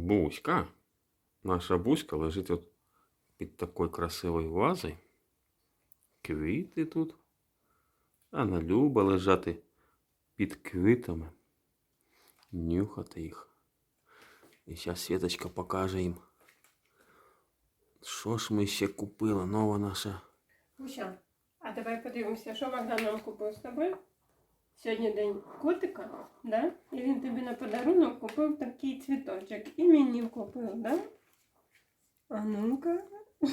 Буська. Наша Буська лежить от під такою красивою вазою. Квіти тут. Вона любить лежати під квітами. Нюхати їх. І зараз Світочка покаже їм. Що ж ми ще купили? Нова наша. Буся, а давай подивимося, що Богдан нам купив з тобою. Сьогодні день котика, да? І він тобі на подарунок купив такий цвіточок. І мені купив, да? А ну-ка.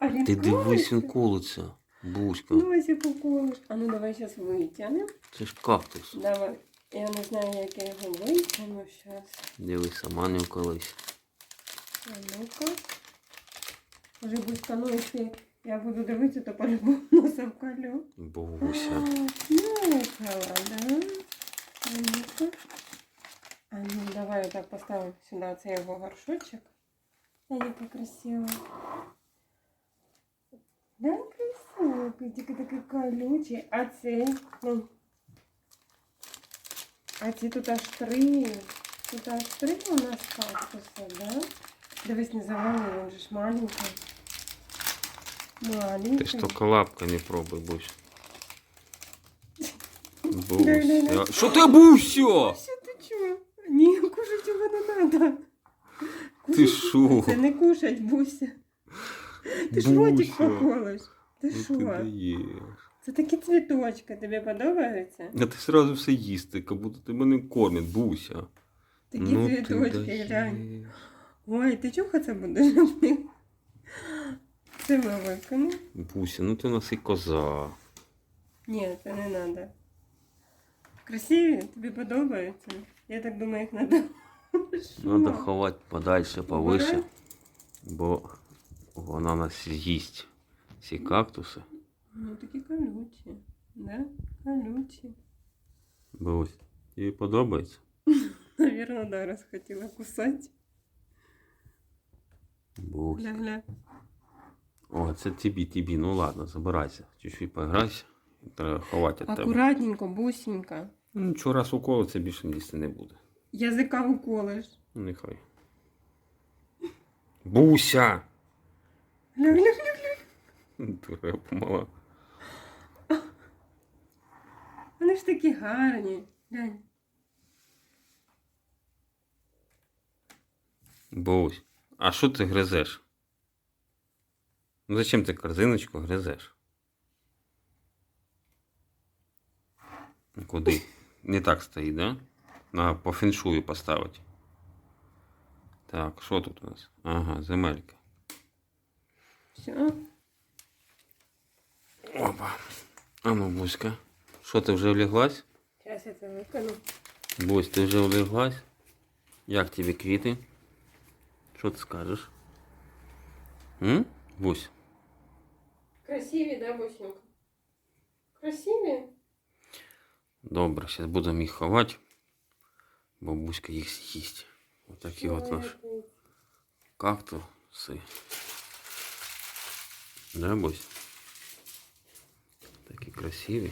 А він Ти дивись, він колиться. Буська. Носик уколиш. А ну давай зараз витягнемо. Це ж кактус. Давай. Я не знаю, як я його витягну зараз. Дивись, сама не вколись. А ну-ка. Може Буська, ну якщо я буду дивитися, то по-любому носа вколю. Буся. Нюхала, да? А ну-ка. А ну давай так поставимо сюди цей його горшочок. А яка красиво. Да, красиво, тільки такий колючий. А цей, ну. А ці тут аж три. Тут аж три у нас кактуса, да? Дивись, не завалили, він же ж маленький. Маленький. Ти ж тільки лапка не пробуй, Бусь. Буся. Що ти, Буся? Що ти чого? Ні, кушать його не треба. Ти що? Це не кушать, Буся. Ти ж ротик поколиш. Ти що? Це такі цвіточки, тобі подобаються? А ти сразу все їсти, як будто тебе не кормять, Буся. Такі ну, цвіточки, глянь. Ой, ти чого це будеш? Це ми виконали. Буся, ну ти у нас і коза. Ні, це не треба. Красиві, тобі подобаються? Я так думаю, їх треба. Надо ховати подальше, Убирай. бо вона нас з'їсть. Ці кактуси. Ну такі колючі. Да? Колючі. Бусь, тобі подобається? Наверное, да, раз хотіла кусати. Бусь. Гля-гля. О, це тобі, тобі. Ну ладно, забирайся. Чуть-чуть поіграйся. Треба ховати від тебе. Акуратненько, бусінько. Ну, нічого, раз уколиться, більше їсти не буде. Язика уколиш. Ну, нехай. Буся! Дура помала. Вони ж такі гарні. Глянь. Бусь. А що ти гризеш? Ну зачем ти корзиночку гризеш? Куди? Не так стоїть, да? Надо по феншую поставити. Так, що тут у нас? Ага, земелька. Все. Опа. А ну, Буська. Що ти вже вляглась? Зараз я це викону. Бусь, ти вже вляглась? Як тобі квіти? Що ти скажеш? М? Бусь? Красиві, да, бусінько? Красиві? Добре, зараз будемо їх ховати. Бо Буська їх з'їсть. Отакі от наш кактуси. Да, Бусь? Такі красиві.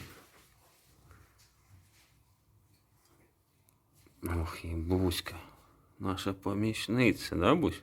Ох, і Буська. Наша помічниця, да, Бусь?